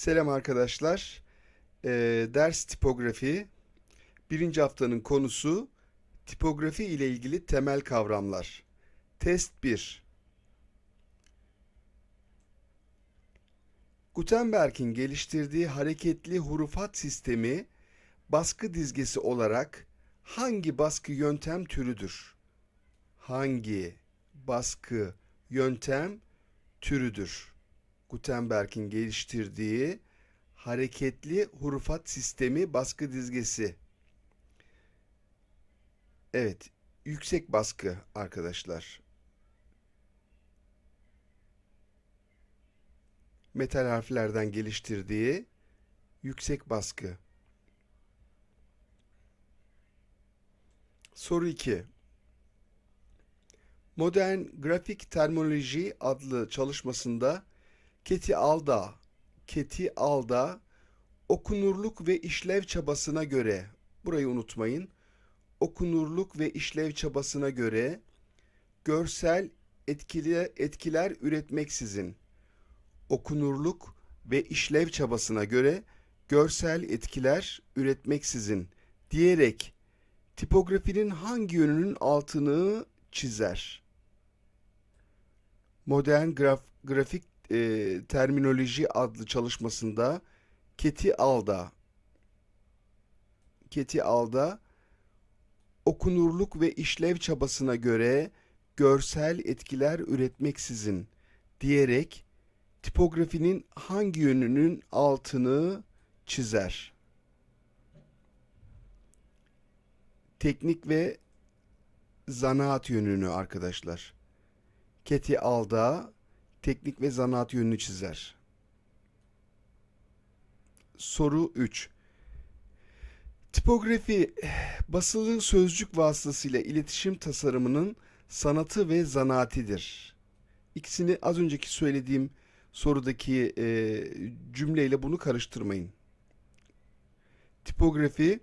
Selam arkadaşlar. Ee, ders tipografi. Birinci haftanın konusu tipografi ile ilgili temel kavramlar. Test 1. Gutenberg'in geliştirdiği hareketli hurufat sistemi baskı dizgesi olarak hangi baskı yöntem türüdür? Hangi baskı yöntem türüdür? Gutenberg'in geliştirdiği hareketli hurufat sistemi baskı dizgesi. Evet, yüksek baskı arkadaşlar. Metal harflerden geliştirdiği yüksek baskı. Soru 2. Modern Grafik Terminoloji adlı çalışmasında Keti Alda, Keti Alda okunurluk ve işlev çabasına göre, burayı unutmayın, okunurluk ve işlev çabasına göre görsel etkili, etkiler üretmeksizin, okunurluk ve işlev çabasına göre görsel etkiler üretmeksizin diyerek tipografinin hangi yönünün altını çizer? Modern graf, grafik e, terminoloji adlı çalışmasında Keti Alda Keti Alda okunurluk ve işlev çabasına göre görsel etkiler üretmeksizin diyerek tipografinin hangi yönünün altını çizer? Teknik ve zanaat yönünü arkadaşlar. Keti Alda teknik ve zanaat yönünü çizer. Soru 3. Tipografi basılı sözcük vasıtasıyla iletişim tasarımının sanatı ve zanaatidir. İkisini az önceki söylediğim sorudaki e, cümleyle bunu karıştırmayın. Tipografi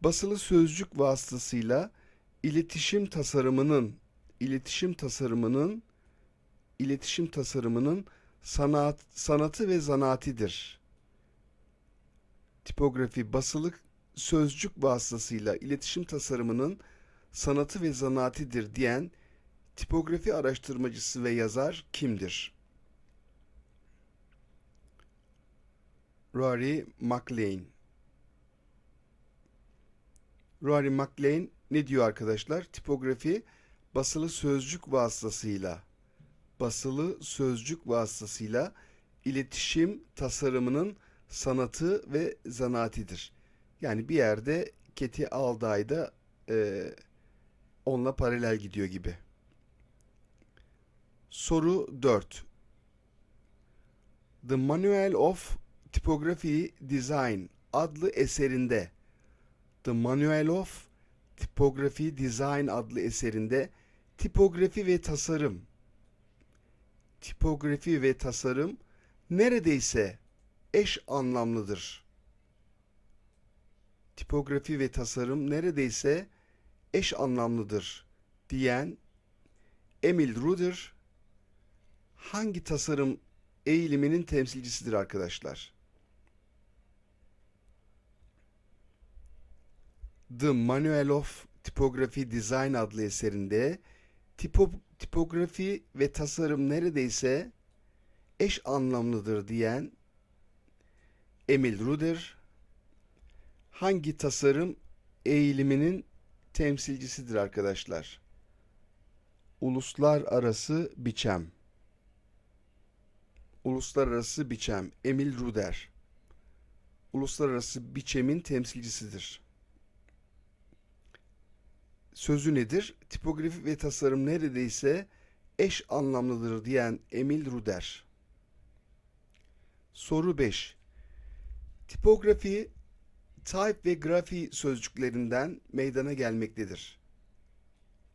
basılı sözcük vasıtasıyla iletişim tasarımının iletişim tasarımının iletişim tasarımının sanat sanatı ve zanaatidir. Tipografi basılı sözcük vasıtasıyla iletişim tasarımının sanatı ve zanaatidir diyen tipografi araştırmacısı ve yazar kimdir? Rory MacLean Rory MacLean ne diyor arkadaşlar? Tipografi basılı sözcük vasıtasıyla basılı sözcük vasıtasıyla iletişim tasarımının sanatı ve zanaatidir. Yani bir yerde Keti Alday'da e, onunla paralel gidiyor gibi. Soru 4. The Manual of Typography Design adlı eserinde The Manual of Typography Design adlı eserinde tipografi ve tasarım tipografi ve tasarım neredeyse eş anlamlıdır. Tipografi ve tasarım neredeyse eş anlamlıdır diyen Emil Ruder hangi tasarım eğiliminin temsilcisidir arkadaşlar? The Manual of Typography Design adlı eserinde tipo, tipografi ve tasarım neredeyse eş anlamlıdır diyen Emil Ruder hangi tasarım eğiliminin temsilcisidir arkadaşlar? Uluslararası biçem. Uluslararası biçem Emil Ruder. Uluslararası biçemin temsilcisidir sözü nedir? Tipografi ve tasarım neredeyse eş anlamlıdır diyen Emil Ruder. Soru 5. Tipografi, type ve grafi sözcüklerinden meydana gelmektedir.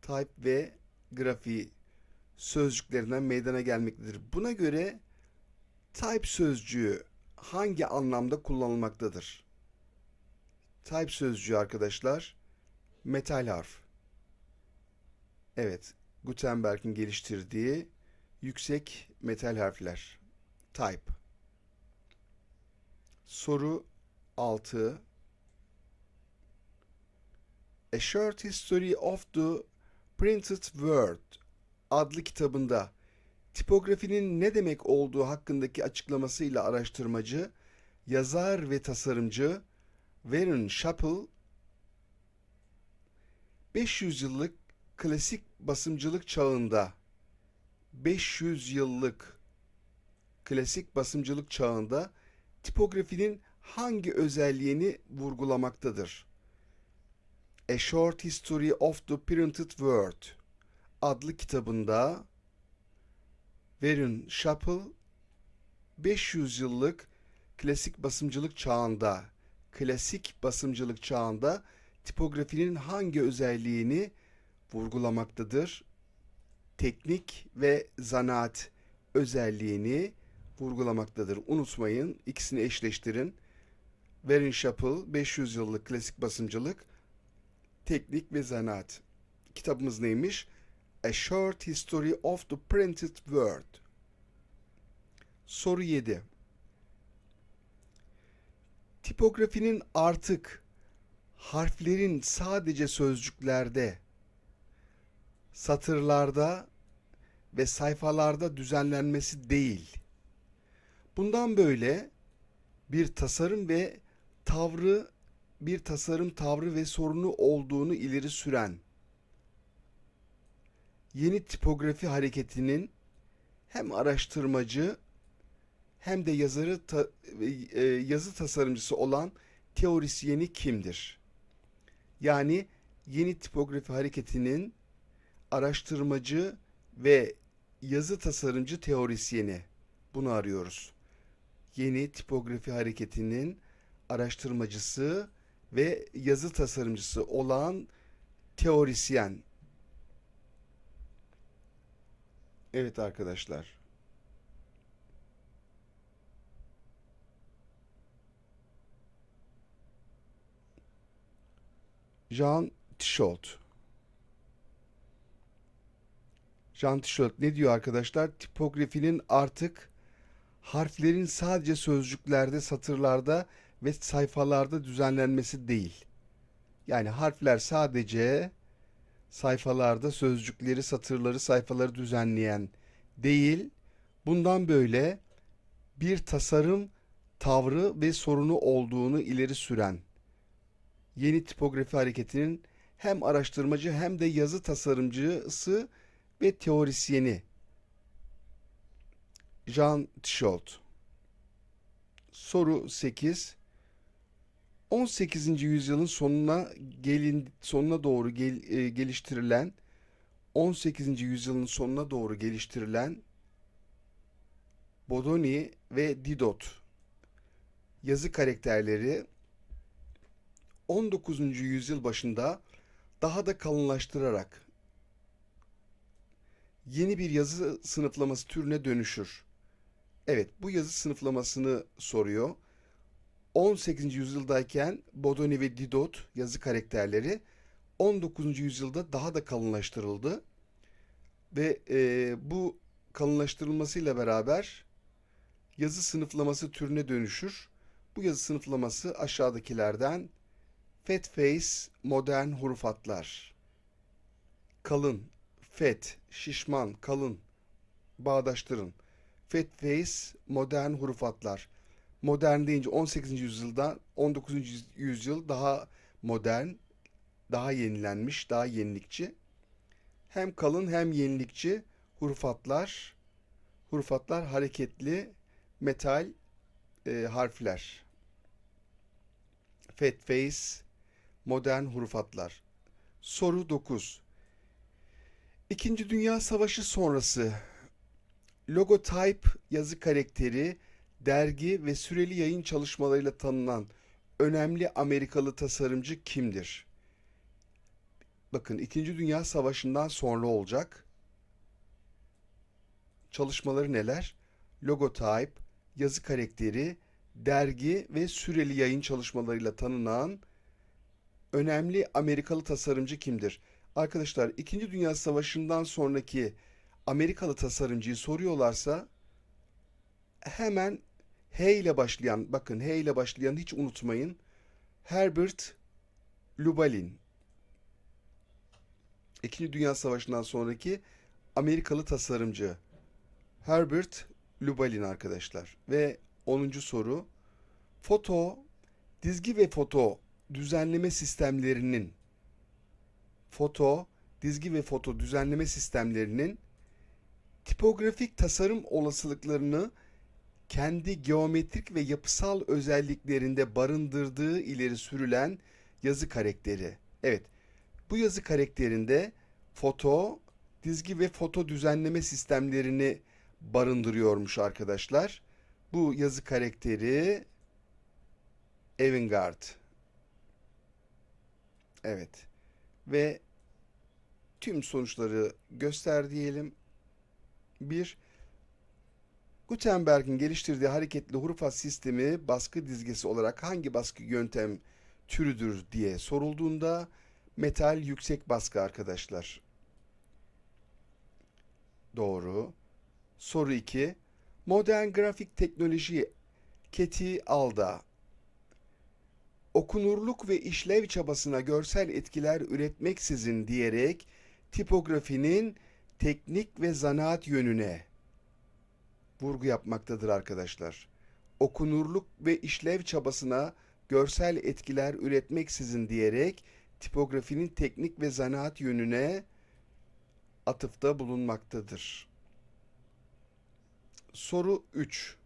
Type ve grafi sözcüklerinden meydana gelmektedir. Buna göre type sözcüğü hangi anlamda kullanılmaktadır? Type sözcüğü arkadaşlar metal harf. Evet, Gutenberg'in geliştirdiği yüksek metal harfler. Type. Soru 6. A Short History of the Printed Word adlı kitabında tipografinin ne demek olduğu hakkındaki açıklamasıyla araştırmacı, yazar ve tasarımcı Warren Chappell 500 yıllık klasik basımcılık çağında 500 yıllık klasik basımcılık çağında tipografinin hangi özelliğini vurgulamaktadır? A Short History of the Printed Word adlı kitabında Warren Chappell 500 yıllık klasik basımcılık çağında klasik basımcılık çağında tipografinin hangi özelliğini vurgulamaktadır? Teknik ve zanaat özelliğini vurgulamaktadır. Unutmayın, ikisini eşleştirin. Warren Chappell 500 yıllık klasik basımcılık, teknik ve zanaat. Kitabımız neymiş? A Short History of the Printed Word. Soru 7. Tipografinin artık harflerin sadece sözcüklerde, satırlarda ve sayfalarda düzenlenmesi değil. Bundan böyle bir tasarım ve tavrı bir tasarım tavrı ve sorunu olduğunu ileri süren yeni tipografi hareketinin hem araştırmacı hem de yazarı ta- e, yazı tasarımcısı olan teorisyeni kimdir? Yani yeni tipografi hareketinin araştırmacı ve yazı tasarımcı teorisyeni. Bunu arıyoruz. Yeni tipografi hareketinin araştırmacısı ve yazı tasarımcısı olan teorisyen. Evet arkadaşlar. Jean Tichot. Jean Tichot ne diyor arkadaşlar? Tipografinin artık harflerin sadece sözcüklerde, satırlarda ve sayfalarda düzenlenmesi değil. Yani harfler sadece sayfalarda sözcükleri, satırları, sayfaları düzenleyen değil, bundan böyle bir tasarım tavrı ve sorunu olduğunu ileri süren yeni tipografi hareketinin hem araştırmacı hem de yazı tasarımcısı ve teorisyeni Jean Tichot. Soru 8. 18. yüzyılın sonuna gelin sonuna doğru gel, e, geliştirilen 18. yüzyılın sonuna doğru geliştirilen Bodoni ve Didot yazı karakterleri 19. yüzyıl başında daha da kalınlaştırarak yeni bir yazı sınıflaması türüne dönüşür. Evet, bu yazı sınıflamasını soruyor. 18. yüzyıldayken Bodoni ve Didot yazı karakterleri 19. yüzyılda daha da kalınlaştırıldı. Ve e, bu kalınlaştırılmasıyla beraber yazı sınıflaması türüne dönüşür. Bu yazı sınıflaması aşağıdakilerden Fat face, modern hurufatlar. Kalın, fat, şişman, kalın. Bağdaştırın. Fat face, modern hurufatlar. Modern deyince 18. yüzyılda 19. yüzyıl daha modern, daha yenilenmiş, daha yenilikçi. Hem kalın hem yenilikçi hurufatlar. Hurufatlar hareketli metal e, harfler. Fat face, modern hurufatlar. Soru 9. İkinci Dünya Savaşı sonrası logotype yazı karakteri, dergi ve süreli yayın çalışmalarıyla tanınan önemli Amerikalı tasarımcı kimdir? Bakın İkinci Dünya Savaşı'ndan sonra olacak. Çalışmaları neler? Logotype, yazı karakteri, dergi ve süreli yayın çalışmalarıyla tanınan önemli Amerikalı tasarımcı kimdir? Arkadaşlar İkinci Dünya Savaşı'ndan sonraki Amerikalı tasarımcıyı soruyorlarsa hemen H ile başlayan, bakın H ile başlayan hiç unutmayın. Herbert Lubalin. İkinci Dünya Savaşı'ndan sonraki Amerikalı tasarımcı. Herbert Lubalin arkadaşlar. Ve 10. soru. Foto, dizgi ve foto düzenleme sistemlerinin foto, dizgi ve foto düzenleme sistemlerinin tipografik tasarım olasılıklarını kendi geometrik ve yapısal özelliklerinde barındırdığı ileri sürülen yazı karakteri. Evet, bu yazı karakterinde foto, dizgi ve foto düzenleme sistemlerini barındırıyormuş arkadaşlar. Bu yazı karakteri Avantgarde. Evet. Ve tüm sonuçları göster diyelim. 1. Gutenberg'in geliştirdiği hareketli hurufat sistemi baskı dizgesi olarak hangi baskı yöntem türüdür diye sorulduğunda metal yüksek baskı arkadaşlar. Doğru. Soru 2. Modern grafik teknoloji Keti Alda okunurluk ve işlev çabasına görsel etkiler üretmeksizin diyerek tipografinin teknik ve zanaat yönüne vurgu yapmaktadır arkadaşlar. Okunurluk ve işlev çabasına görsel etkiler üretmeksizin diyerek tipografinin teknik ve zanaat yönüne atıfta bulunmaktadır. Soru 3.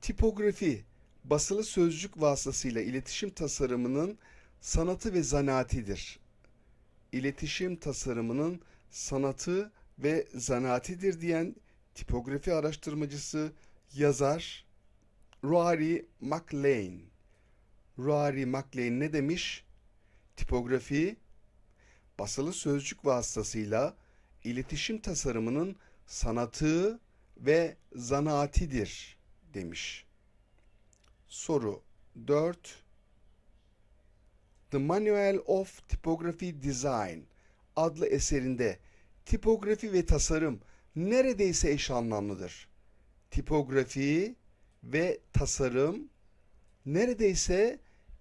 Tipografi basılı sözcük vasıtasıyla iletişim tasarımının sanatı ve zanaatidir. İletişim tasarımının sanatı ve zanaatidir diyen tipografi araştırmacısı yazar Rory MacLean. Rory MacLean ne demiş? Tipografi basılı sözcük vasıtasıyla iletişim tasarımının sanatı ve zanaatidir demiş. Soru 4 The Manual of Typography Design adlı eserinde tipografi ve tasarım neredeyse eş anlamlıdır. Tipografi ve tasarım neredeyse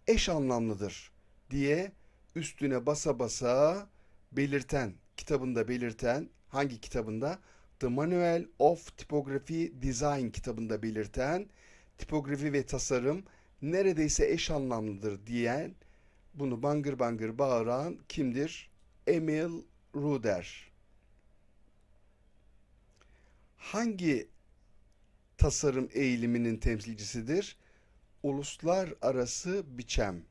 eş anlamlıdır diye üstüne basa basa belirten, kitabında belirten, hangi kitabında? The Manual of Typography Design kitabında belirten tipografi ve tasarım neredeyse eş anlamlıdır diyen, bunu bangır bangır bağıran kimdir? Emil Ruder. Hangi tasarım eğiliminin temsilcisidir? Uluslararası biçem.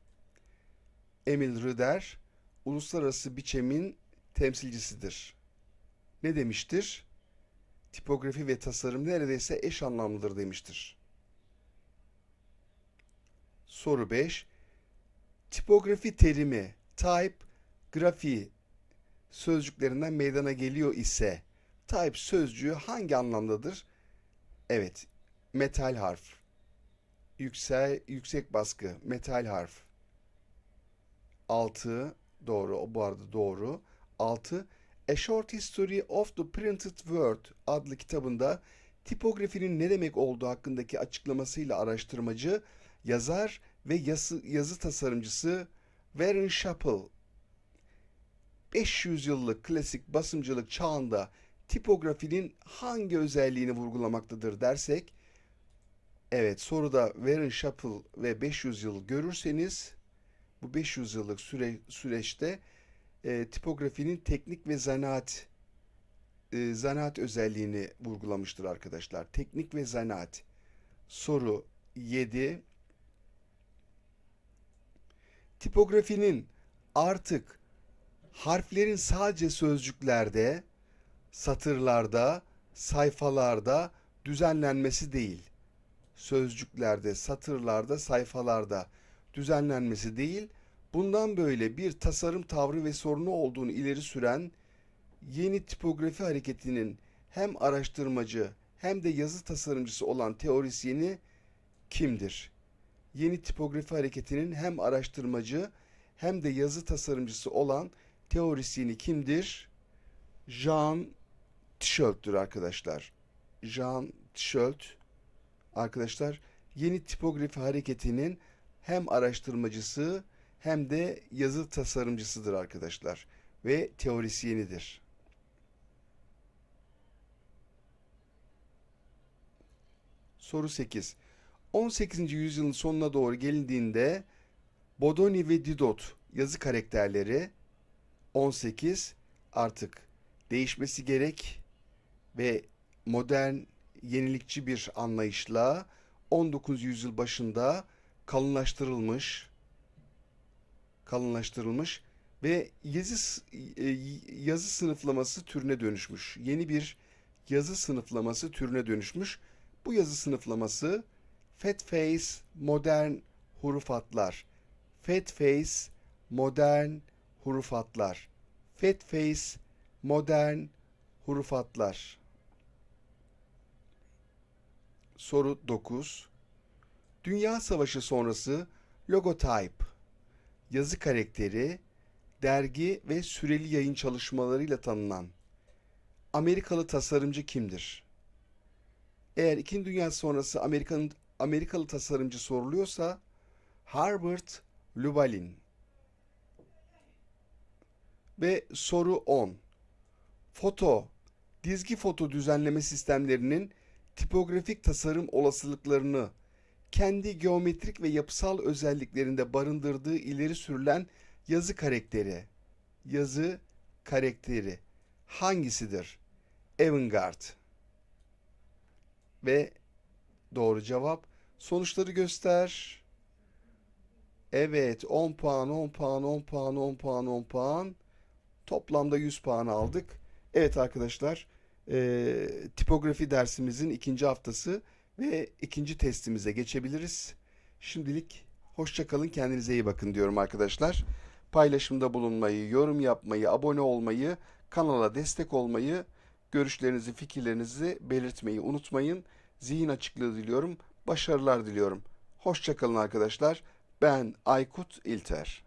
Emil Ruder, uluslararası biçemin temsilcisidir. Ne demiştir? Tipografi ve tasarım neredeyse eş anlamlıdır demiştir. Soru 5. Tipografi terimi type, grafi sözcüklerinden meydana geliyor ise type sözcüğü hangi anlamdadır? Evet, metal harf. Yüksel, yüksek baskı, metal harf. 6 doğru, bu arada doğru. 6 A Short History of the Printed Word adlı kitabında tipografinin ne demek olduğu hakkındaki açıklamasıyla araştırmacı yazar ve yazı, yazı tasarımcısı Warren Chappell 500 yıllık klasik basımcılık çağında tipografinin hangi özelliğini vurgulamaktadır dersek evet soruda Warren Chappell ve 500 yıl görürseniz bu 500 yıllık süre, süreçte e, tipografinin teknik ve zanaat e, zanaat özelliğini vurgulamıştır arkadaşlar. Teknik ve zanaat. Soru 7 tipografinin artık harflerin sadece sözcüklerde, satırlarda, sayfalarda düzenlenmesi değil. Sözcüklerde, satırlarda, sayfalarda düzenlenmesi değil, bundan böyle bir tasarım tavrı ve sorunu olduğunu ileri süren yeni tipografi hareketinin hem araştırmacı hem de yazı tasarımcısı olan teorisyeni kimdir? Yeni tipografi hareketinin hem araştırmacı hem de yazı tasarımcısı olan teorisyeni kimdir? Jean Tischolt'tur arkadaşlar. Jean Tischelt arkadaşlar yeni tipografi hareketinin hem araştırmacısı hem de yazı tasarımcısıdır arkadaşlar ve teorisyenidir. Soru 8. 18. yüzyılın sonuna doğru gelindiğinde Bodoni ve Didot yazı karakterleri 18 artık değişmesi gerek ve modern yenilikçi bir anlayışla 19. yüzyıl başında kalınlaştırılmış kalınlaştırılmış ve yazı e, yazı sınıflaması türüne dönüşmüş. Yeni bir yazı sınıflaması türüne dönüşmüş. Bu yazı sınıflaması Fat Face modern hurufatlar. Fat Face modern hurufatlar. Fat Face modern hurufatlar. Soru 9. Dünya Savaşı sonrası logotype, yazı karakteri, dergi ve süreli yayın çalışmalarıyla tanınan Amerikalı tasarımcı kimdir? Eğer İkinci Dünya sonrası Amerika'nın Amerikalı tasarımcı soruluyorsa Herbert Lubalin. Ve soru 10. Foto, dizgi foto düzenleme sistemlerinin tipografik tasarım olasılıklarını kendi geometrik ve yapısal özelliklerinde barındırdığı ileri sürülen yazı karakteri. Yazı karakteri hangisidir? Avantgarde. Ve doğru cevap sonuçları göster. Evet 10 puan 10 puan 10 puan 10 puan 10 puan toplamda 100 puan aldık. Evet arkadaşlar eee, tipografi dersimizin ikinci haftası ve ikinci testimize geçebiliriz. Şimdilik hoşça kalın kendinize iyi bakın diyorum arkadaşlar. Paylaşımda bulunmayı, yorum yapmayı, abone olmayı, kanala destek olmayı, görüşlerinizi, fikirlerinizi belirtmeyi unutmayın. Zihin açıklığı diliyorum. Başarılar diliyorum. Hoşça kalın arkadaşlar. Ben Aykut İlter.